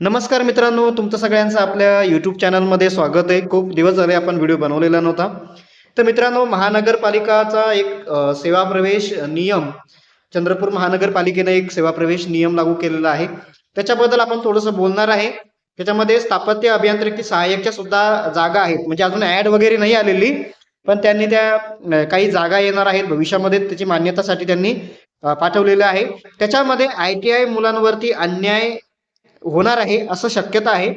नमस्कार मित्रांनो तुमचं सगळ्यांचं आपल्या यूट्यूब चॅनलमध्ये स्वागत आहे. खूप दिवस झाले आपण व्हिडिओ बनवलेला नव्हता. तर मित्रांनो महानगरपालिकाचा एक सेवा प्रवेश नियम चंद्रपूर महानगरपालिकेने एक सेवा प्रवेश नियम लागू केलेला आहे. त्याच्याबद्दल आपण थोडंसं बोलणार आहे. त्याच्यामध्ये स्थापत्य अभियांत्रिकी सहाय्यकच्या सुद्धा जागा आहेत. म्हणजे अजून ऍड वगैरे नाही आलेली पण त्यांनी त्या काही जागा येणार आहेत. भविष्यामध्ये त्याची मान्यतासाठी त्यांनी पाठवलेलं आहे. त्याच्यामध्ये आय टी आय मुलांवरती अन्याय होणार आहे असं शक्यता आहे.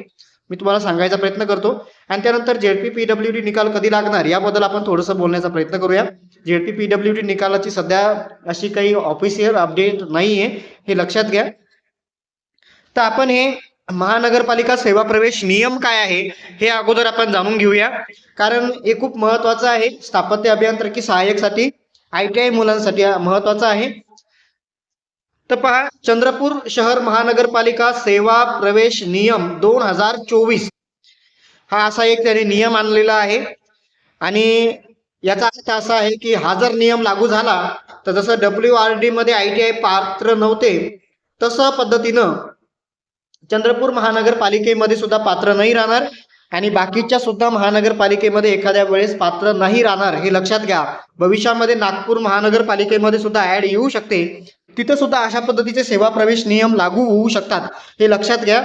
मी तुम्हाला सांगायचा प्रयत्न करतो. आणि त्यानंतर जेडपी पीडब्ल्यू डी निकाल कधी लागणार याबद्दल आपण थोडंसं बोलण्याचा प्रयत्न करूया. जेडपी पीडब्ल्यू डी निकालाची सध्या अशी काही ऑफिशियल अपडेट नाहीये हे लक्षात घ्या. तर आपण हे महानगरपालिका सेवा प्रवेश नियम काय आहे हे अगोदर आपण जाणून घेऊया. कारण हे खूप महत्वाचं आहे. स्थापत्य अभियांत्रिकी सहाय्यकसाठी आय टी आय मुलांसाठी महत्वाचं आहे. तर पहा चंद्रपूर शहर महानगरपालिका सेवा प्रवेश नियम दोन हजार चोवीस. हा असा एक त्याने नियम आणलेला आहे. आणि याचा अर्थ असा आहे की हा जर नियम लागू झाला तर जसं डब्ल्यू आर डी मध्ये आय टी आय पात्र नव्हते तसं पद्धतीनं चंद्रपूर महानगरपालिकेमध्ये सुद्धा पात्र नाही राहणार आणि बाकीच्या सुद्धा महानगरपालिकेमध्ये एखाद्या वेळेस पात्र नाही राहणार हे लक्षात घ्या. भविष्यामध्ये नागपूर महानगरपालिकेमध्ये सुद्धा ऍड येऊ शकते. तिथं सुद्धा अशा पद्धतीचे सेवा प्रवेश नियम लागू होऊ शकतात. हे लक्षात घ्या.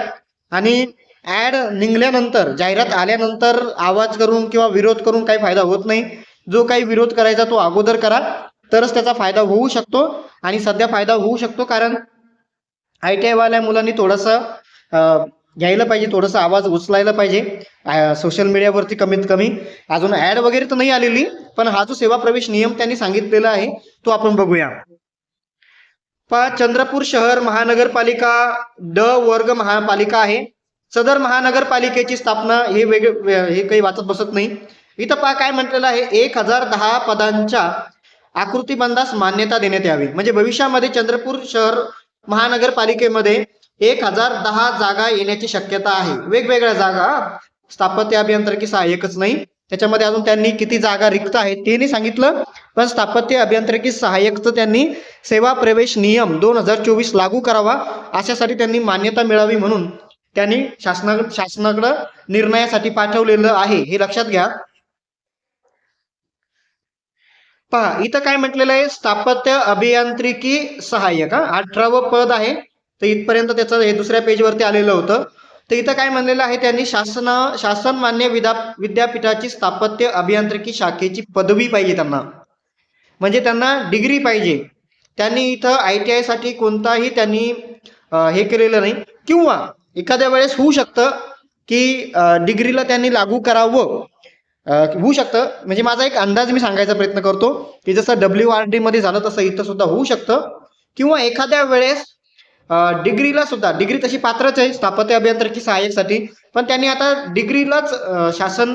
आणि ऍड निघल्यानंतर जाहिरात आल्यानंतर आवाज करून किंवा विरोध करून काही फायदा होत नाही. जो काही विरोध करायचा तो अगोदर करा. तरच त्याचा फायदा होऊ शकतो. आणि सध्या फायदा होऊ शकतो कारण आय टी आयवाल्या मुलांनी थोडंसं घ्यायला पाहिजे. थोडंसं आवाज उचलायला पाहिजे. सोशल मीडियावरती कमीत कमी. अजून ऍड वगैरे तर नाही आलेली पण हा जो सेवा प्रवेश नियम त्यांनी सांगितलेला आहे तो आपण बघूया. पहा चंद्रपूर शहर महानगरपालिका ड वर्ग महापालिका आहे. सदर महानगरपालिकेची स्थापना हे वेगळे हे काही वाचत बसत नाही. इथं पहा काय म्हटलेलं आहे? एक हजार दहा पदांच्या आकृतीबंधास मान्यता देण्यात यावी. म्हणजे भविष्यामध्ये चंद्रपूर शहर महानगरपालिकेमध्ये एक हजार दहा जागा येण्याची शक्यता आहे. वेगवेगळ्या जागा स्थापत्य अभियांत्रिकी सहाय्यकच नाही. त्याच्यामध्ये अजून त्यांनी किती जागा रिक्त आहेत तेही सांगितलं. पण स्थापत्य अभियांत्रिकी सहाय्यकचं त्यांनी सेवा प्रवेश नियम दोन हजार चोवीस लागू करावा अशासाठी त्यांनी मान्यता मिळावी म्हणून त्यांनी शासना शासनाकडं निर्णयासाठी पाठवलेलं आहे. हे लक्षात घ्या. पहा इथं काय म्हटलेलं आहे? स्थापत्य अभियांत्रिकी सहाय्यक हा अठरावं पद आहे. तर इथपर्यंत त्याचं हे दुसऱ्या पेजवरती आलेलं होतं. तर इथं काय म्हणलेलं आहे त्यांनी शासन शासन मान्य विद्या विद्यापीठाची स्थापत्य अभियांत्रिकी शाखेची पदवी पाहिजे त्यांना. म्हणजे त्यांना डिग्री पाहिजे. त्यांनी इथं आय टी आयसाठी कोणताही त्यांनी हे केलेलं नाही. किंवा एखाद्या वेळेस होऊ शकतं की डिग्रीला त्यांनी लागू करावं. होऊ शकतं. म्हणजे माझा एक अंदाज मी सांगायचा प्रयत्न करतो की जसं डब्ल्यू आर डी मध्ये झालं तसं इथं सुद्धा होऊ शकतं. किंवा एखाद्या वेळेस डिग्रीला सुद्धा डिग्री तशी पात्रच आहे स्थापत्य अभियांत्रिकी सहाय्यकसाठी. पण त्यांनी आता डिग्रीलाच शासन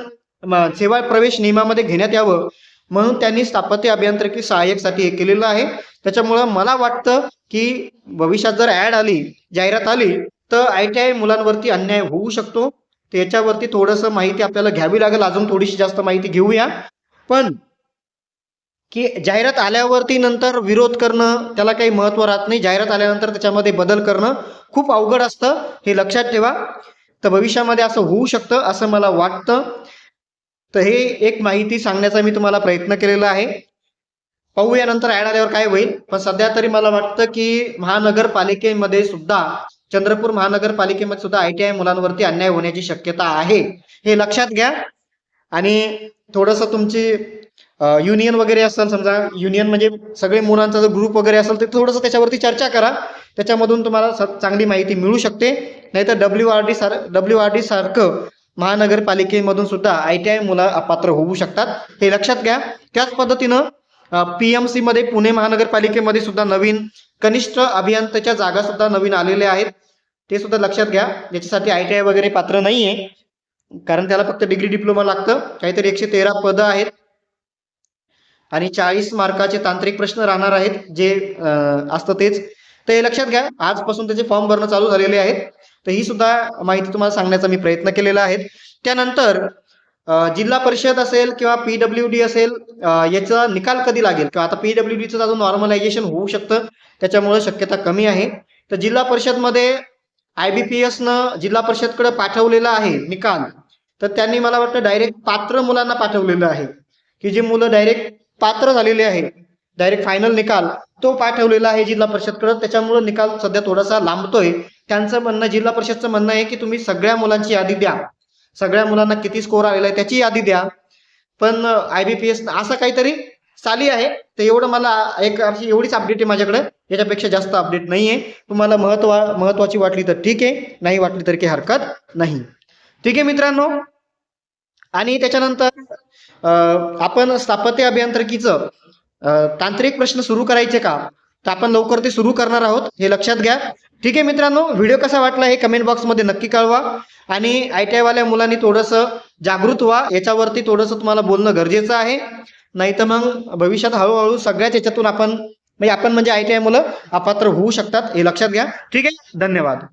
सेवा प्रवेश नियमामध्ये घेण्यात यावं. म्हणून त्यांनी स्थापत्य अभियांत्रिकी सहाय्यकसाठी हे केलेलं आहे. त्याच्यामुळं मला वाटतं की भविष्यात जर ऍड आली जाहिरात आली तर आय टी आय मुलांवरती अन्याय होऊ शकतो. त्याच्यावरती थोडंसं माहिती आपल्याला घ्यावी लागेल. अजून थोडीशी जास्त माहिती घेऊया. पण की जाहिरात आल्यावरती नंतर विरोध करणं त्याला काही महत्त्व राहत नाही. जाहिरात आल्यानंतर त्याच्यामध्ये बदल करणं खूप अवघड असतं हे लक्षात ठेवा. तर भविष्यामध्ये असं होऊ शकतं असं मला वाटतं. तर हे एक माहिती सांगण्याचा मी तुम्हाला प्रयत्न केलेला आहे. पाहूया नंतर ऍड आल्यावर काय होईल. पण सध्या तरी मला वाटतं की महानगरपालिकेमध्ये सुद्धा चंद्रपूर महानगरपालिकेमध्ये सुद्धा आय टी आय मुलांवरती अन्याय होण्याची शक्यता आहे. हे लक्षात घ्या. आणि थोडंसं तुमची युनियन वगैरे असेल समजा युनियन म्हणजे सगळे मुलांचा जर ग्रुप वगैरे असेल तर थोडंसं त्याच्यावरती चर्चा करा. त्याच्यामधून तुम्हाला स- चांगली माहिती मिळू शकते. नाहीतर डब्ल्यू आर डी सार डब्ल्यू आर डी सारखं महानगरपालिकेमधून सुद्धा आय टी आय मुलं अपात्र होऊ शकतात. हे लक्षात घ्या. त्याच पद्धतीनं पी एम सीमध्ये पुणे महानगरपालिकेमध्ये सुद्धा नवीन कनिष्ठ अभियंत्याच्या जागा सुद्धा नवीन आलेल्या आहेत. ते सुद्धा लक्षात घ्या. ज्याच्यासाठी आय टी आय वगैरे पात्र नाहीये. कारण त्याला फक्त डिग्री डिप्लोमा लागतं. काहीतरी एकशे तेरा पदं आहेत. आणि चाळीस मार्काचे तांत्रिक प्रश्न राहणार आहेत जे असतं तेच. तर हे लक्षात घ्या आजपासून त्याचे फॉर्म भरणं चालू झालेले आहेत तर ही सुद्धा माहिती तुम्हाला सांगण्याचा मी प्रयत्न केलेला आहे. त्यानंतर जिल्हा परिषद असेल किंवा पीडब्ल्यू डी असेल याचा निकाल कधी लागेल? किंवा आता पीडब्ल्यू डीचं अजून नॉर्मलायझेशन होऊ शकतं त्याच्यामुळे शक्यता कमी आहे. तर जिल्हा परिषदमध्ये आय बी पी एसनं जिल्हा परिषदकडे पाठवलेला आहे निकाल. तर त्यांनी मला वाटतं डायरेक्ट पात्र मुलांना पाठवलेलं आहे. की जी मुलं डायरेक्ट पात्र झालेले आहे. डायरेक्ट फायनल निकाल तो पाठवलेला आहे जिल्हा परिषदकडे. त्याच्यामुळे निकाल सध्या थोडासा लांबतोय. त्यांचं म्हणणं जिल्हा परिषदचं म्हणणं आहे की तुम्ही सगळ्या मुलांची यादी द्या. सगळ्या मुलांना किती स्कोर आलेला आहे त्याची यादी द्या. पण आय बी पी एस असं काहीतरी चाली आहे. तर एवढं मला एक अशी एवढीच अपडेट आहे माझ्याकडे. याच्यापेक्षा जास्त अपडेट नाही आहे तुम्हाला महत्वा महत्वाची वाटली तर ठीक आहे. नाही वाटली तरी काही हरकत नाही. ठीक आहे मित्रांनो आणि त्याच्यानंतर आपण स्थापत्य अभियांत्रिकीचं तांत्रिक प्रश्न सुरू करायचे का? तर आपण लवकर ते सुरू करणार आहोत हे लक्षात घ्या. ठीक आहे मित्रांनो व्हिडिओ कसा वाटला हे कमेंट बॉक्समध्ये नक्की कळवा. आणि आय टी आयवाल्या मुलांनी थोडंसं जागृत व्हा याच्यावरती थोडंसं तुम्हाला बोलणं गरजेचं आहे. नाही तर मग भविष्यात हळूहळू सगळ्याच याच्यातून आपण म्हणजे आपण म्हणजे आय टी आय मुलं अपात्र होऊ शकतात हे लक्षात घ्या. ठीक आहे धन्यवाद.